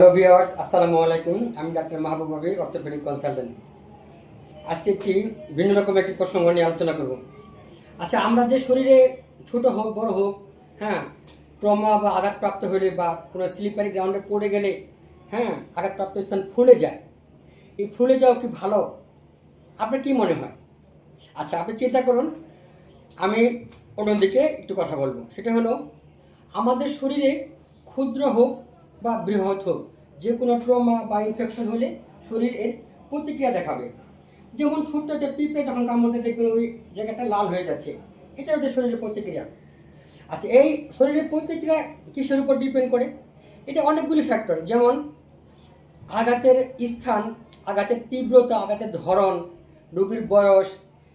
Hello viewers আসসালামু আলাইকুম। আমি ডাক্তার মাহবুব নবী অর্থোপেডিক কনসালটেন্ট আজকে একটি ভিন্ন রকম একটি প্রসঙ্গ নিয়ে আলোচনা করব। আচ্ছা আমরা যে শরীরে ছোট হোক, বড় হোক হ্যাঁ ট্রমা বা আঘাতপ্রাপ্ত হলে বা কোনো স্লিপারি গ্রাউন্ডে পড়ে গেলে হ্যাঁ আঘাতপ্রাপ্ত স্থান ফুলে যায়। এই ফুলে যাওয়া কি ভালো? আপনার কি মনে হয়? আচ্ছা আপনি চিন্তা করুন, আমি অন্যদিকে একটু কথা বলব। সেটা হলো, আমাদের শরীরে ক্ষুদ্র হোক বা বৃহৎ হোক, যে কোনো ট্রমা বা ইনফেকশন হলে শরীর এর প্রতিক্রিয়া দেখাবে। যেমন ছোট্ট একটা পিঁপড়ে যখন কামড়তে দেখবেন ওই জায়গাটা লাল হয়ে যাচ্ছে এটা ওটা শরীরের প্রতিক্রিয়া। আচ্ছা এই শরীরের প্রতিক্রিয়া কিসের উপর ডিপেন্ড করে? এটা অনেকগুলি ফ্যাক্টর যেমন আঘাতের স্থান, আঘাতের তীব্রতা, আঘাতের ধরন, রোগীর বয়স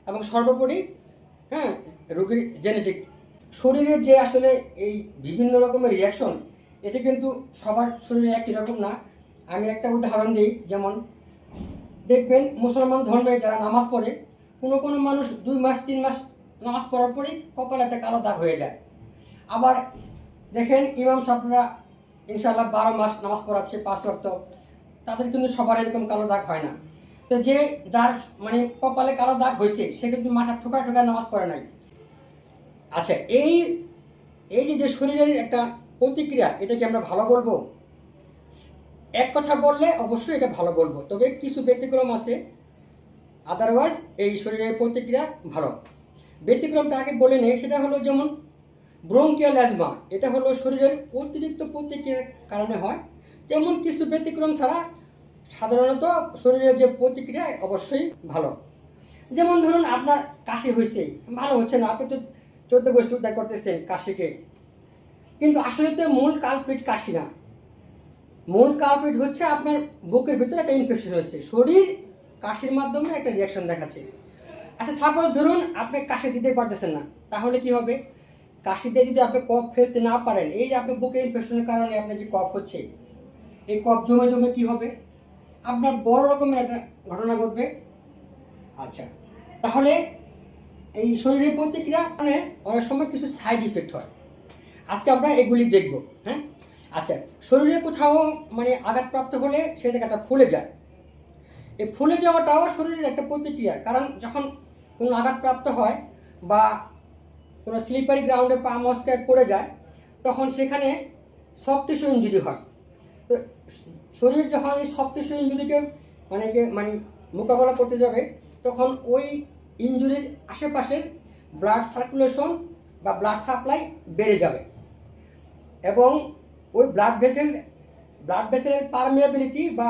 এবং সর্বোপরি হ্যাঁ রোগীর জেনেটিক শরীরের যে আসলে এই বিভিন্ন রকমের রিয়াকশন এটা কিন্তু সবার শরীরে একই রকম না। আমি একটা উদাহরণ দিই, যেমন দেখবেন মুসলমান ধর্মে যারা নামাজ পড়ে, কোনো কোনো মানুষ দুই মাস, তিন মাস নামাজ পড়ার পরেই কপালে একটা কালো দাগ হয়ে যায়। আবার দেখেন ইমাম সাহেবরা ইনশাআল্লাহ বারো মাস নামাজ পড়াচ্ছে পাঁচ রক্ত, তাদের কিন্তু সবার এরকম কালো দাগ হয় না। তো যে যার মানে কপালে কালো দাগ হয়েছে, সে কিন্তু মাথা ঠোকা ঠোকা নামাজ পড়ে নাই। আচ্ছা এই এই যে শরীরের একটা প্রতিক্রিয়া, এটা কি আমরা ভালো বলব এক কথা বললে অবশ্যই এটা ভালো বলব তবে কিছু ব্যতিক্রম আছে। আদারওয়াইজ এই শরীরের প্রতিক্রিয়া ভালো। ব্যতিক্রমটা আগে বলে নেই, সেটা হলো যেমন ব্রঙ্কিয়াল অ্যাজমা এটা হলো শরীরের অতিরিক্ত প্রতিক্রিয়ার কারণে হয়। তেমন কিছু ব্যতিক্রম ছাড়া সাধারণত শরীরের যে প্রতিক্রিয়া, অবশ্যই ভালো। যেমন ধরুন, আপনার কাশি হয়েছে, ভালো হচ্ছে না, আপনি তো চোদ্দ বছর উদ্ধার করতেছেন কাশিকে। কিন্তু আসলে তো মূল কালপিট কাশি না। মূল কালপিট হচ্ছে আপনার বুকের ভিতরে একটা ইনফেকশন হয়েছে। শরীর কাশির মাধ্যমে একটা রিয়াকশন দেখাচ্ছে। আচ্ছা সাপোজ ধরুন আপনি কাশি দিতে পারতেছেন না, তাহলে কি হবে? কাশিতে যদি আপনি কফ ফেলতে না পারেন, এই যে আপনার বুকে ইনফেকশনের কারণে আপনার যে কফ হচ্ছে, এই কফ জমে জমে কি হবে? আপনার বড় রকমের একটা ঘটনা ঘটবে। আচ্ছা তাহলে এই শরীরের প্রতিক্রিয়া মানে অনেক সময় কিছু সাইড ইফেক্ট হয়। আজকে আমরা এগুলি দেখব হ্যাঁ? আচ্ছা শরীরে কোথাও মানে আঘাতপ্রাপ্ত হলে সে জায়গাটা ফুলে যায়। এই ফুলে যাওয়াটাও শরীরের একটা প্রতিক্রিয়া, কারণ যখন কোনো আঘাতপ্রাপ্ত হয় বা কোনো স্লিপারি গ্রাউন্ডে পা মস্কায় পড়ে যায়, তখন সেখানে সফট টিস্যু ইঞ্জুরি হয়। তো শরীর যখন এই সফট টিস্যু ইঞ্জুরিকে মানে মানে মোকাবেলা করতে যাবে, তখন ওই ইঞ্জুরির আশেপাশের ব্লাড সার্কুলেশন বা ব্লাড সাপ্লাই বেড়ে যাবে। এবং ওই ব্লাড ভেসেল ব্লাড ভেসেলের পারমিয়াবিলিটি বা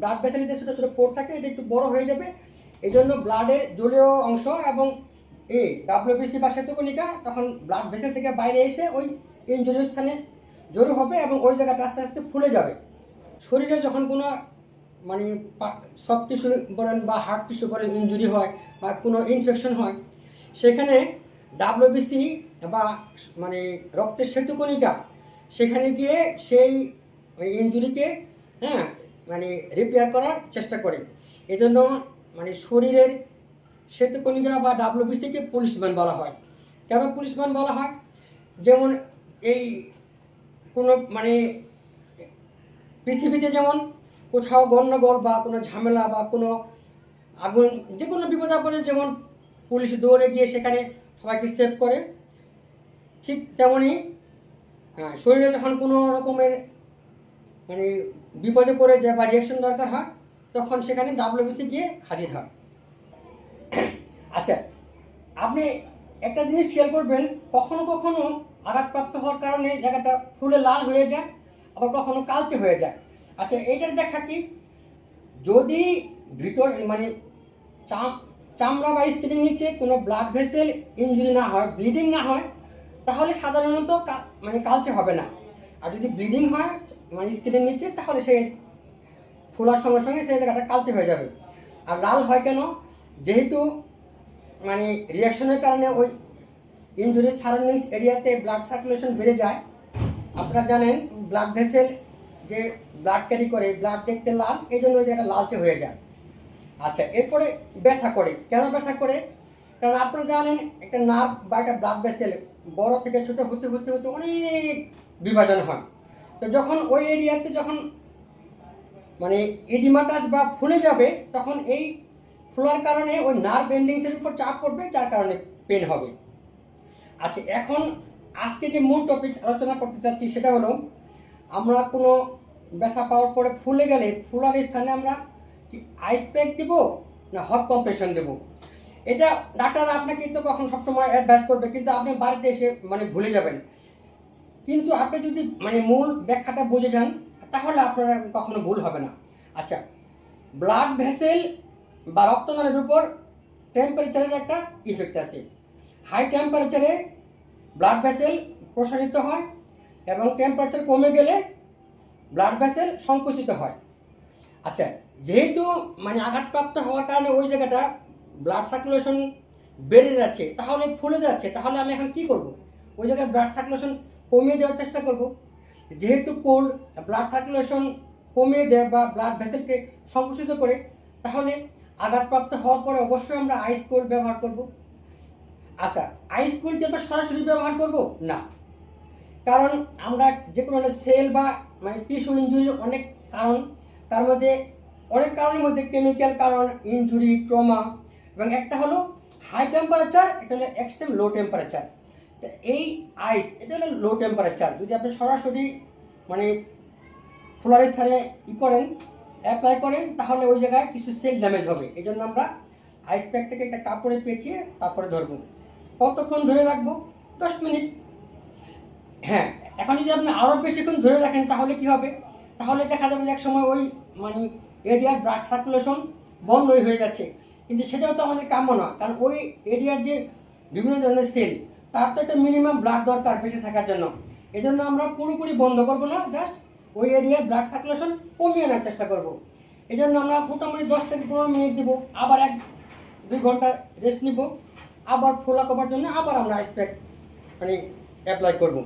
ব্লাড ভেসেলের যে ছোটো ছোটো পোর্ট থাকে, এটা একটু বড় হয়ে যাবে। এই জন্য ব্লাডের জলীয় অংশ এবং এ ডাব্লিউবিসি বা শ্বেতকণিকা তখন ব্লাড ভেসেল থেকে বাইরে এসে ওই ইঞ্জুরির স্থানে জড়ো হবে এবং ওই জায়গাটা আস্তে আস্তে ফুলে যাবে। শরীরে যখন কোনো মানে সফট টিস্যু বলেন বা হার্ট টিস্যু বলেন ইঞ্জুরি হয় বা কোনো ইনফেকশন হয়, সেখানে ডাব্লিউবিসি বা মানে রক্তের শ্বেতকণিকা সেখানে গিয়ে সেই ইঞ্জুরিকে হ্যাঁ মানে রিপেয়ার করার চেষ্টা করে। এজন্য মানে শরীরের শ্বেতকণিকা বা ডাব্লিউবিসিকে পুলিশম্যান বলা হয়। কেন পুলিশম্যান বলা হয়? যেমন এই কোনো মানে পৃথিবীতে যেমন কোথাও গণ্ডগোল বা কোনো ঝামেলা বা কোনো আগুন, যে কোনো বিপদ আপদে যেমন পুলিশ দৌড়ে গিয়ে সেখানে সবাইকে সেভ করে, ঠিক তেমনই হ্যাঁ শরীরে যখন কোনো রকমের মানে বিপদে পড়ে যায় বা রিয়াকশন দরকার হয়, তখন সেখানে ডাব্লিউবিসি গিয়ে হাজির হয়। আচ্ছা আপনি একটা জিনিস খেয়াল করবেন, কখনো কখনো আঘাতপ্রাপ্ত হওয়ার কারণে জায়গাটা ফুলে লাল হয়ে যায়, আবার কখনো কালচে হয়ে যায়। আচ্ছা এইটার ব্যাখ্যা কি? যদি ভিতর মানে চাম চামড়া বা স্কিনের নিচে কোনো ব্লাড ভেসেল ইঞ্জুরি না হয় ব্লিডিং না হয় তাহলে সাধারণত মানে কালচে হবে না। আর যদি ব্লিডিং হয় মানে স্কিনের নিচে, তাহলে সে ফোলার সঙ্গে সঙ্গে সেই জায়গাটা কালচে হয়ে যাবে। আর লাল হয় কেন? যেহেতু মানে রিয়াকশনের কারণে ওই ইঞ্জুরির সারাউন্ডিংস এরিয়াতে ব্লাড সার্কুলেশন বেড়ে যায়। আপনারা জানেন ব্লাড ভেসেল যে ব্লাড ক্যারি করে ব্লাড দেখতে লাল এই জন্য ওই জায়গাটা লালচে হয়ে যায়। আচ্ছা এরপরে ব্যথা করে। কেন ব্যথা করে? কারণ আপনি জানেন, একটা নার্ভ বা একটা ব্লাড ভেসেল বড় থেকে ছোট হতে হতে হতে অনেক বিভাজন হয়। তো যখন ওই এরিয়াতে যখন মানে এডিমাটাস বা ফুলে যাবে, তখন এই ফোলার কারণে ওই নার্ভ এন্ডিংসের উপর চাপ পড়বে, যার কারণে পেন হবে। আচ্ছা এখন আজকে যে মূল টপিক আলোচনা করতে চাচ্ছি সেটা হলো, আমরা কোনো ব্যথা পাওয়ার পরে ফুলে গেলে, ফুলার স্থানে আমরা কি আইস প্যাক দেবো না হট কম্প্রেশন দেব? এটা ডাক্তার আপনাকে কিন্তু কখন সবসময় অ্যাডভাইস করবে, কিন্তু আপনি বাড়িতে এসে মানে ভুলে যাবেন। কিন্তু আপনি যদি মানে মূল ব্যাখ্যাটা বুঝে যান, তাহলে আপনার কখনো ভুল হবে না। আচ্ছা ব্লাড ভেসেল বা রক্তনালীর উপর টেম্পারেচারের একটা ইফেক্ট আছে। হাই টেম্পারেচারে ব্লাড ভেসেল প্রসারিত হয় এবং টেম্পারেচার কমে গেলে ব্লাড ভেসেল সংকুচিত হয়। আচ্ছা যেহেতু মানে আঘাতপ্রাপ্ত হওয়ার কারণে ওই জায়গাটা ব্লাড সার্কুলেশন বেড়ে যাচ্ছে, তাহলে ফুলে যাচ্ছে, তাহলে আমি এখন কি করব? ওই জায়গায় ব্লাড সার্কুলেশন কমিয়ে দেওয়ার চেষ্টা করব। যেহেতু কোল্ড ব্লাড সার্কুলেশন কমিয়ে দেয় বা ব্লাড ভেসেলকে সংকুচিত করে, তাহলে আঘাতপ্রাপ্ত হওয়ার পরে অবশ্যই আমরা আইস কোল্ড ব্যবহার করব। আচ্ছা আইস কোল্ড কি আমরা সরাসরি ব্যবহার করব? না। কারণ আমরা যে কোনো সেল বা মানে টিস্যু ইঞ্জুরির অনেক কারণ, তার মধ্যে অনেক কারণের মধ্যে কেমিক্যাল কারণ ইনজুরি ট্রমা এবং একটা হলো হাই টেম্পারেচার একটা হলো এক্সট্রিম লো টেম্পারেচার তো এই আইস এটা হলো লো টেম্পারেচার যদি আপনি সরাসরি মানে ফ্লোরের স্থানে ই করেন অ্যাপ্লাই করেন, তাহলে ওই জায়গায় কিছু সেল ড্যামেজ হবে। এই জন্য আমরা আইস প্যাকটাকে একটা কাপড়ে পেঁচিয়ে তারপরে ধরবো। কতক্ষণ ধরে রাখব? দশ মিনিট। হ্যাঁ এখন যদি আপনি আরও বেশিক্ষণ ধরে রাখেন, তাহলে কি হবে? তাহলে দেখা যাবে যে এক সময় ওই মানে এরিয়ার ব্লাড সার্কুলেশন বন্ধই হয়ে যাচ্ছে। কিন্তু সেটাও তো আমাদের কাম্য না। কারণ ওই এরিয়ার যে বিভিন্ন ধরনের সেল তার তো একটা মিনিমাম ব্লাড দরকার বেশি থাকার জন্য। এই জন্য আমরা পুরোপুরি বন্ধ করব না জাস্ট ওই এরিয়ায় ব্লাড সার্কুলেশন কমিয়ে আনার চেষ্টা করব। এই জন্য আমরা মোটামুটি দশ থেকে পনেরো মিনিট দিব, আবার এক দুই ঘণ্টা রেস্ট নিব, আবার ফোলা করার জন্য আবার আমরা আইস মানে অ্যাপ্লাই করব।